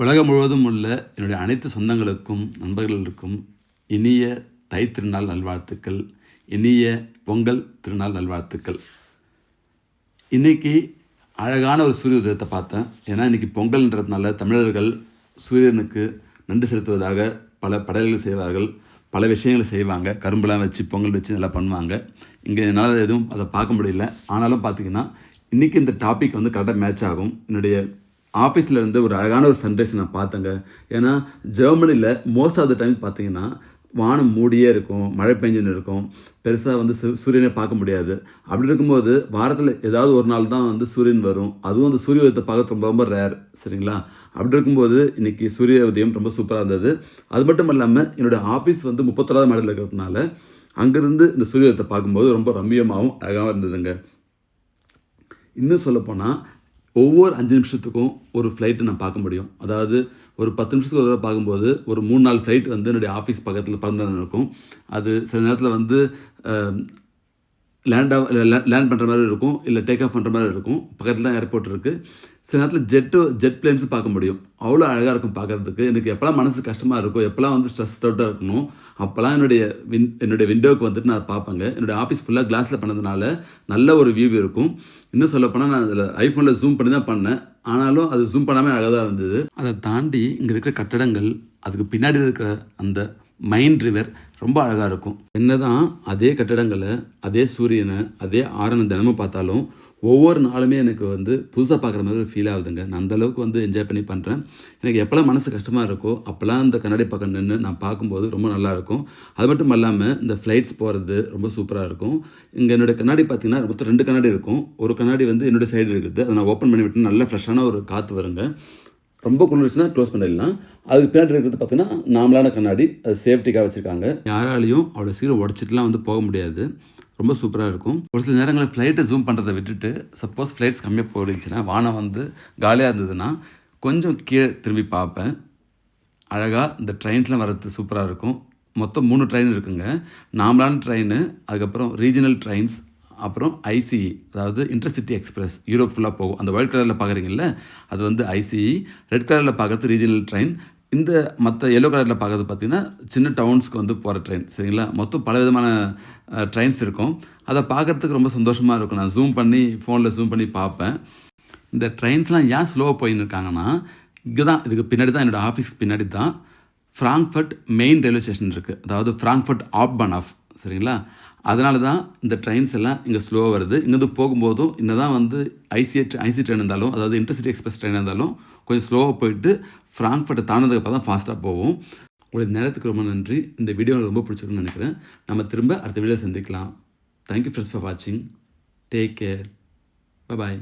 உலகம் முழுவதும் உள்ள என்னுடைய அனைத்து சொந்தங்களுக்கும் நண்பர்களுக்கும் இனிய தை திருநாள் நல்வாழ்த்துக்கள் இனிய பொங்கல் திருநாள் நல்வாழ்த்துக்கள். இன்றைக்கி அழகான ஒரு சூரிய உதயத்தை பார்த்தேன். ஏன்னா இன்றைக்கி பொங்கல்ன்றதுனால தமிழர்கள் சூரியனுக்கு நன்றி செலுத்துவதாக பல படல்கள் செய்வார்கள் பல விஷயங்களை செய்வாங்க. கரும்புலாம் வச்சு பொங்கல் வச்சு நல்லா பண்ணுவாங்க. இங்கே என்னால் எதுவும் அதை பார்க்க முடியல. ஆனாலும் பார்த்திங்கன்னா இன்றைக்கி இந்த டாபிக் வந்து கரெக்டாக மேட்ச் ஆகும். என்னுடைய ஆஃபீஸில் இருந்து ஒரு அழகான ஒரு சன்ரைஸ் நான் பார்த்தேங்க. ஏன்னா ஜெர்மனியில் மோஸ்ட் ஆஃப் த டைம் பார்த்தீங்கன்னா வானம் மூடியே இருக்கும் மழை பெஞ்சுன்னு இருக்கும். பெருசாக வந்து சு சூரியனை பார்க்க முடியாது. அப்படி இருக்கும்போது வாரத்தில் ஏதாவது ஒரு நாள் தான் வந்து சூரியன் வரும். அதுவும் அந்த சூரிய உதயத்தை பார்க்க ரொம்ப ரொம்ப ரேர் சரிங்களா? அப்படி இருக்கும்போது இன்றைக்கி சூரிய உதயம் ரொம்ப சூப்பராக இருந்தது. அது மட்டும் இல்லாமல் என்னோடய ஆஃபீஸ் வந்து முப்பத்தொறாவது மாடலில் இருக்கிறதுனால அங்கேருந்து இந்த சூரிய உதயத்தை பார்க்கும்போது ரொம்ப ரம்மியமாகவும் அழகாகவும் இருந்ததுங்க. இன்னும் சொல்லப்போனால் ஒவ்வொரு அஞ்சு நிமிஷத்துக்கும் ஒரு ஃப்ளைட்டு நான் பார்க்க முடியும். அதாவது ஒரு பத்து நிமிஷத்துக்கு ஒரு தடவை பார்க்கும்போது ஒரு மூணு நாலு ஃப்ளைட் வந்து என்னுடைய ஆஃபீஸ் பக்கத்தில் பறந்து இருக்கும் அது சில நேரத்தில் வந்து லேண்ட் லேண்ட் பண்ணுற மாதிரி இருக்கும் இல்லை டேக் ஆஃப் பண்ணுற மாதிரி இருக்கும். பக்கத்தில் தான் ஏர்போர்ட் இருக்குது சில நேரத்தில் ஜெட்டு ஜெட் பிளேன்ஸும் பார்க்க முடியும். அவ்வளோ அழகாக இருக்கும் பார்க்குறதுக்கு. எனக்கு எப்போல்லாம் மனசு கஷ்டமாக இருக்கும் எப்போல்லாம் வந்து ஸ்ட்ரெஸ் அவுட்டாக இருக்கணும் அப்போல்லாம் என்னுடைய வின் என்னுடைய விண்டோவுக்கு வந்துட்டு நான் பார்ப்பேங்க. என்னுடைய ஆஃபீஸ் ஃபுல்லாக கிளாஸில் பண்ணதுனால நல்ல ஒரு வியூ இருக்கும். இன்னும் சொல்லப்போனால் நான் அதில் ஐஃபோனில் ஜூம் பண்ணி தான் பண்ணேன். ஆனாலும் அது ஜூம் பண்ணாமல் அழகாக தான் இருந்தது. அதை தாண்டி இங்கே இருக்கிற கட்டடங்கள் அதுக்கு பின்னாடி இருக்கிற அந்த மைண்ட் ரிவர் ரொம்ப அழகாக இருக்கும். என்னதான் அதே கட்டடங்களை அதே சூரியனை அதே ஆரணம் தினமும் பார்த்தாலும் ஒவ்வொரு நாளுமே எனக்கு வந்து புதுசாக பார்க்குற மாதிரி ஒரு ஃபீல் ஆகுதுங்க நான் அந்தளவுக்கு வந்து என்ஜாய் பண்ணி பண்ணுறேன் எனக்கு எப்போல்லாம் மனசு கஷ்டமாக இருக்கோ அப்போல்லாம் இந்த கண்ணாடி பக்கம் நின்று நான் பார்க்கும்போது ரொம்ப நல்லாயிருக்கும் அது மட்டும் இல்லாமல் இந்த ஃப்ளைட்ஸ் போகிறது ரொம்ப சூப்பராக இருக்கும். இங்கே என்னோடய கண்ணாடி பார்த்தீங்கன்னா மொத்தம் ரெண்டு கண்ணாடி இருக்கும். ஒரு கண்ணாடி வந்து என்னோடய சைடு இருக்குது. அதை நான் ஓப்பன் பண்ணி விட்டு நல்ல ஃப்ரெஷ்ஷான ஒரு காற்று வருங்க. ரொம்ப குளிர்ச்சுன்னா க்ளோஸ் பண்ணிடலாம். அதுக்கு பின்னாடி இருக்கிறது பார்த்தீங்கன்னா நார்மலான கண்ணாடி அது சேஃப்டிக்காக வச்சுருக்காங்க. யாராலையும் அவ்வளோ சீக்கிரம் உடச்சிட்டுலாம் வந்து போக முடியாது. ரொம்ப சூப்பராக இருக்கும். ஒரு சில நேரங்களில் ஃப்ளைட்டை ஜூம் பண்ணுறதை விட்டுட்டு சப்போஸ் ஃப்ளைட்ஸ் கம்மியாக போயிடுச்சுன்னா வானம் வந்து காலியாக இருந்ததுன்னா கொஞ்சம் கீழே திரும்பி பார்ப்பேன். அழகாக இந்த ட்ரெயின்ஸ்லாம் வர்றது சூப்பராக இருக்கும். மொத்தம் மூணு ட்ரெயின் இருக்குங்க. நார்மலான ட்ரெயின் அதுக்கப்புறம் ரீஜனல் ட்ரெயின்ஸ் அப்புறம் ஐசிஇ அதாவது இன்டர்சிட்டி எக்ஸ்பிரஸ் யூரோப் ஃபுல்லாக போகும். அந்த ஒயிட் கலரில் பார்க்குறீங்கல்ல அது வந்து ஐசிஇ ரெட் கலரில் பார்க்குறது ரீஜனல் ட்ரெயின் இந்த மற்ற எல்லோ கலரில் பார்க்குறது பார்த்திங்கன்னா சின்ன டவுன்ஸ்க்கு வந்து போகிற ட்ரெயின் சரிங்களா? மொத்தம் பல விதமான ட்ரெயின்ஸ் இருக்கும். அதை பார்க்குறதுக்கு ரொம்ப சந்தோஷமாக இருக்கும். நான் ஜூம் பண்ணி ஃபோனில் ஜூம் பண்ணி பார்ப்பேன் இந்த ட்ரெயின்ஸ்லாம் ஏன் ஸ்லோவாக போயின்னு இருக்காங்கன்னா இங்கே தான் இதுக்கு பின்னாடி தான் என்னோடய ஆஃபீஸ்க்கு பின்னாடி தான் ஃப்ராங்க்ஃபர்ட் மெயின் ரயில்வே ஸ்டேஷன் இருக்குது அதாவது ஃப்ராங்க்ஃபர்ட் ஆப் பன் ஆஃப் சரிங்களா? அதனால தான் இந்த ட்ரெயின்ஸ் எல்லாம் இங்கே ஸ்லோவாக வருது. இங்கேருந்து போகும்போதும் இன்னும் தான் வந்து ஐசிஐ ஐசி ட்ரெயின் இருந்தாலும் அதாவது இன்டர்சிட்டி எக்ஸ்பிரஸ் ட்ரெயின் இருந்தாலும் கொஞ்சம் ஸ்லோவாக போயிட்டு ஃப்ராங்க்ஃபர்ட்டை தாண்டதுக்கு அப்புறம் தான் ஃபாஸ்ட்டாக போவோம். உங்களுடைய நேரத்துக்கு ரொம்ப நன்றி. இந்த வீடியோ ரொம்ப பிடிச்சிருக்குன்னு நினைக்கிறேன். நம்ம திரும்ப அடுத்த வீடியோ சந்திக்கலாம். தேங்க்யூ ஃப்ரெண்ட்ஸ் ஃபார் வாட்சிங் டேக் கேர் பாய்